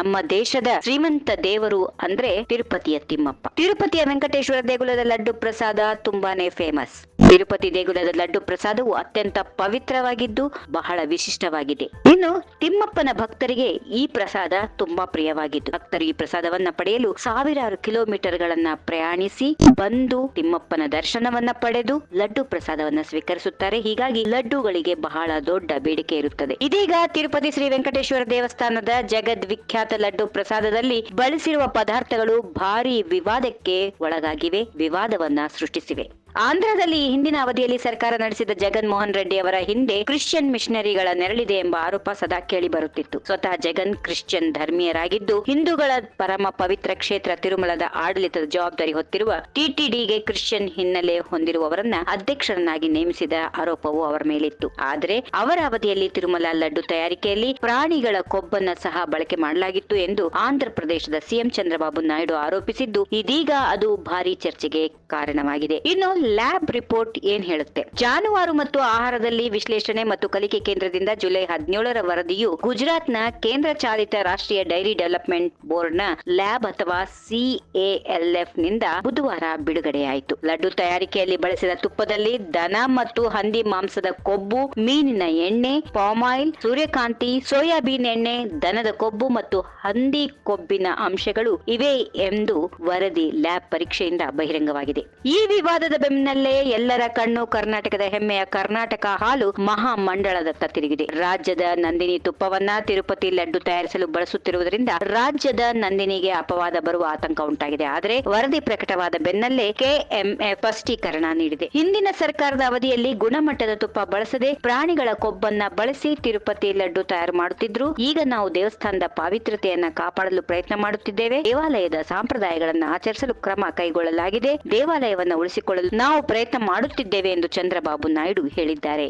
ನಮ್ಮ ದೇಶದ ಶ್ರೀಮಂತ ದೇವರು ಅಂದ್ರೆ ತಿರುಪತಿಯ ತಿಮ್ಮಪ್ಪ. ತಿರುಪತಿಯ ವೆಂಕಟೇಶ್ವರ ದೇಗುಲದ ಲಡ್ಡು ಪ್ರಸಾದ ತುಂಬಾನೇ ಫೇಮಸ್ ತಿರುಪತಿ ದೇಗುಲದ ಲಡ್ಡು ಪ್ರಸಾದವು ಅತ್ಯಂತ ಪವಿತ್ರವಾಗಿದ್ದು ಬಹಳ ವಿಶಿಷ್ಟವಾಗಿದೆ. ಇನ್ನು ತಿಮ್ಮಪ್ಪನ ಭಕ್ತರಿಗೆ ಈ ಪ್ರಸಾದ ತುಂಬಾ ಪ್ರಿಯವಾಗಿದ್ದು ಭಕ್ತರು ಈ ಪ್ರಸಾದವನ್ನ ಪಡೆಯಲು ಸಾವಿರಾರು ಕಿಲೋಮೀಟರ್ ಗಳನ್ನ ಪ್ರಯಾಣಿಸಿ ಬಂದು ತಿಮ್ಮಪ್ಪನ ದರ್ಶನವನ್ನ ಪಡೆದು ಲಡ್ಡು ಪ್ರಸಾದವನ್ನ ಸ್ವೀಕರಿಸುತ್ತಾರೆ. ಹೀಗಾಗಿ ಲಡ್ಡುಗಳಿಗೆ ಬಹಳ ದೊಡ್ಡ ಬೇಡಿಕೆ ಇರುತ್ತದೆ. ಇದೀಗ ತಿರುಪತಿ ಶ್ರೀ ವೆಂಕಟೇಶ್ವರ ದೇವಸ್ಥಾನದ ಜಗದ್ ವಿಖ್ಯಾತ ಲಡ್ಡು ಪ್ರಸಾದದಲ್ಲಿ ಬಳಸಿರುವ ಪದಾರ್ಥಗಳು ಭಾರಿ ವಿವಾದಕ್ಕೆ ಒಳಗಾಗಿವೆ ವಿವಾದವನ್ನ ಸೃಷ್ಟಿಸಿವೆ. ಆಂಧ್ರದಲ್ಲಿ ಹಿಂದಿನ ಅವಧಿಯಲ್ಲಿ ಸರ್ಕಾರ ನಡೆಸಿದ ಜಗನ್ ಮೋಹನ್ ರೆಡ್ಡಿ ಅವರ ಹಿಂದೆ ಕ್ರಿಶ್ಚಿಯನ್ ಮಿಷನರಿಗಳ ನೆರಳಿದೆ ಎಂಬ ಆರೋಪ ಸದಾ ಕೇಳಿ ಬರುತ್ತಿತ್ತು. ಸ್ವತಃ ಜಗನ್ ಕ್ರಿಶ್ಚಿಯನ್ ಧರ್ಮೀಯರಾಗಿದ್ದು, ಹಿಂದೂಗಳ ಪರಮ ಪವಿತ್ರ ಕ್ಷೇತ್ರ ತಿರುಮಲದ ಆಡಳಿತದ ಜವಾಬ್ದಾರಿ ಹೊತ್ತಿರುವ ಟಿಟಿಡಿಗೆ ಕ್ರಿಶ್ಚಿಯನ್ ಹಿನ್ನೆಲೆ ಹೊಂದಿರುವವರನ್ನ ಅಧ್ಯಕ್ಷರನ್ನಾಗಿ ನೇಮಿಸಿದ ಆರೋಪವು ಅವರ ಮೇಲಿತ್ತು. ಆದರೆ ಅವರ ಅವಧಿಯಲ್ಲಿ ತಿರುಮಲ ಲಡ್ಡು ತಯಾರಿಕೆಯಲ್ಲಿ ಪ್ರಾಣಿಗಳ ಕೊಬ್ಬನ್ನ ಸಹ ಬಳಕೆ ಮಾಡಲಾಗಿತ್ತು ಎಂದು ಆಂಧ್ರ ಪ್ರದೇಶದ ಸಿಎಂ ಚಂದ್ರಬಾಬು ನಾಯ್ಡು ಆರೋಪಿಸಿದ್ದು, ಇದೀಗ ಅದು ಭಾರಿ ಚರ್ಚೆಗೆ ಕಾರಣವಾಗಿದೆ. ಇನ್ನು ಲ್ಯಾಬ್ ರಿಪೋರ್ಟ್ ಏನ್ ಹೇಳುತ್ತೆ? ಜಾನುವಾರು ಮತ್ತು ಆಹಾರದಲ್ಲಿ ವಿಶ್ಲೇಷಣೆ ಮತ್ತು ಕಲಿಕೆ ಕೇಂದ್ರದಿಂದ ಜುಲೈ ಹದಿನೇಳರ ವರದಿಯು ಗುಜರಾತ್ನ ಕೇಂದ್ರ ಚಾಲಿತ ರಾಷ್ಟ್ರೀಯ ಡೈರಿ ಡೆವಲಪ್ಮೆಂಟ್ ಬೋರ್ಡ್ನ ಲ್ಯಾಬ್ ಅಥವಾ ಸಿಎಎಲ್ಎಫ್ನಿಂದ ಬುಧವಾರ ಬಿಡುಗಡೆಯಾಯಿತು. ಲಡ್ಡು ತಯಾರಿಕೆಯಲ್ಲಿ ಬಳಸಿದ ತುಪ್ಪದಲ್ಲಿ ದನ ಮತ್ತು ಹಂದಿ ಮಾಂಸದ ಕೊಬ್ಬು, ಮೀನಿನ ಎಣ್ಣೆ, ಪಾಮ್ ಆಯಿಲ್, ಸೂರ್ಯಕಾಂತಿ, ಸೋಯಾಬೀನ್ ಎಣ್ಣೆ, ದನದ ಕೊಬ್ಬು ಮತ್ತು ಹಂದಿ ಕೊಬ್ಬಿನ ಅಂಶಗಳು ಇವೆ ಎಂದು ವರದಿ ಲ್ಯಾಬ್ ಪರೀಕ್ಷೆಯಿಂದ ಬಹಿರಂಗವಾಗಿದೆ. ಈ ವಿವಾದದ ಬೆನ್ನಲ್ಲೇ ಎಲ್ಲರ ಕಣ್ಣು ಕರ್ನಾಟಕದ ಹೆಮ್ಮೆಯ ಕರ್ನಾಟಕ ಹಾಲು ಮಹಾ ಮಂಡಳದತ್ತ ತಿರುಗಿದೆ. ರಾಜ್ಯದ ನಂದಿನಿ ತುಪ್ಪವನ್ನ ತಿರುಪತಿ ಲಡ್ಡು ತಯಾರಿಸಲು ಬಳಸುತ್ತಿರುವುದರಿಂದ ರಾಜ್ಯದ ನಂದಿನಿಗೆ ಅಪವಾದ ಬರುವ ಆತಂಕ ಉಂಟಾಗಿದೆ. ಆದರೆ ವರದಿ ಪ್ರಕಟವಾದ ಬೆನ್ನಲ್ಲೇ ಕೆಎಂಎಫ್ ಸ್ಪಷ್ಟೀಕರಣ ನೀಡಿದೆ. ಹಿಂದಿನ ಸರ್ಕಾರದ ಅವಧಿಯಲ್ಲಿ ಗುಣಮಟ್ಟದ ತುಪ್ಪ ಬಳಸದೆ ಪ್ರಾಣಿಗಳ ಕೊಬ್ಬನ್ನ ಬಳಸಿ ತಿರುಪತಿ ಲಡ್ಡು ತಯಾರು ಮಾಡುತ್ತಿದ್ರು. ಈಗ ನಾವು ದೇವಸ್ಥಾನದ ಪಾವಿತ್ರ್ಯತೆಯನ್ನ ಕಾಪಾಡಲು ಪ್ರಯತ್ನ ಮಾಡುತ್ತಿದ್ದೇವೆ. ದೇವಾಲಯದ ಸಂಪ್ರದಾಯಗಳನ್ನು ಆಚರಿಸಲು ಕ್ರಮ ಕೈಗೊಳ್ಳಲಾಗಿದೆ. ದೇವಾಲಯವನ್ನು ಉಳಿಸಿಕೊಳ್ಳಲು ನಾವು ಪ್ರಯತ್ನ ಮಾಡುತ್ತಿದ್ದೇವೆ ಎಂದು ಚಂದ್ರಬಾಬು ನಾಯ್ಡು ಹೇಳಿದ್ದಾರೆ.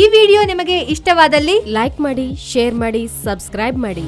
ಈ ವಿಡಿಯೋ ನಿಮಗೆ ಇಷ್ಟವಾದಲ್ಲಿ ಲೈಕ್ ಮಾಡಿ, ಶೇರ್ ಮಾಡಿ, ಸಬ್ಸ್ಕ್ರೈಬ್ ಮಾಡಿ.